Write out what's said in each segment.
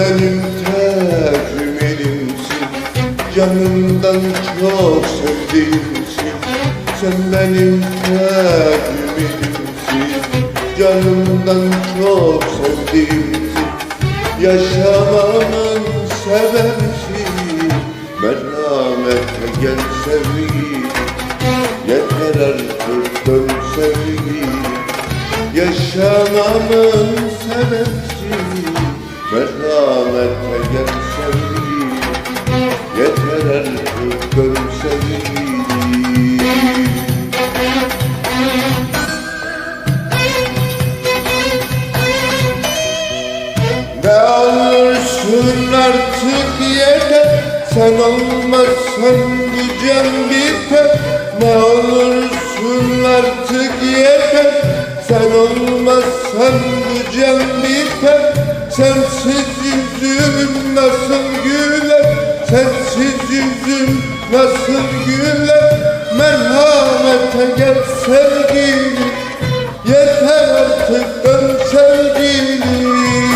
benim tek ümilimsin Canımdan çok sevdiğimsin. Sen benim tek ümilimsin Canımdan çok sevdiğimsin. Yaşamanın sebepsin Merhametle gel sevgilim. Yeter artık dön sevgilim. Yaşamamın sebepsin Merhamete gel sevgilim Yeter artık dön sevgilim Ne olursun artık yeter Sen olmazsan bu can biter. Ne olursun Sensiz yüzüm nasıl güler? Sensiz yüzüm nasıl güler? Merhamete gel sevgilim. Yeter artık dön sevgilim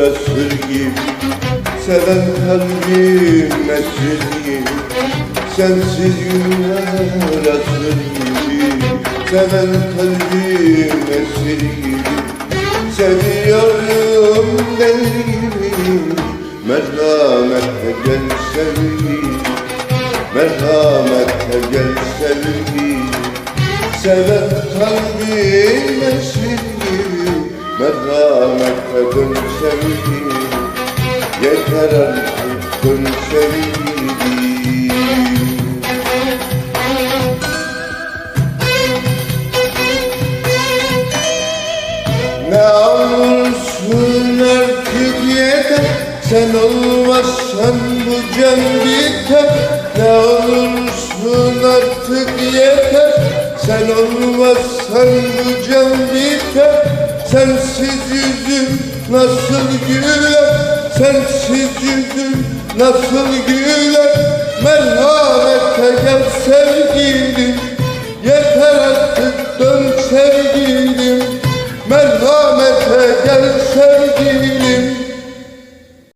esir gibi Seven kalbim esir gibi Sensiz günler esir gibi Seven kalbim esir gibi. Seviyorum deli gibi Merhamete gel sevgilim Merhamete gel sevgilim Seven kalbim esir gibi Merhamete dön sevgilim Yeter artık dön sevgilim Ne olursun artık yeter Sen olmazsan bu can biter. Ne olursun artık yeter Sen olmazsan bu can biter Sensiz yüzüm nasıl güler? Sensiz yüzüm nasıl güler? Merhamete gel sevgilim. Yeter artık dön sevgilim. Merhamete gel sevgilim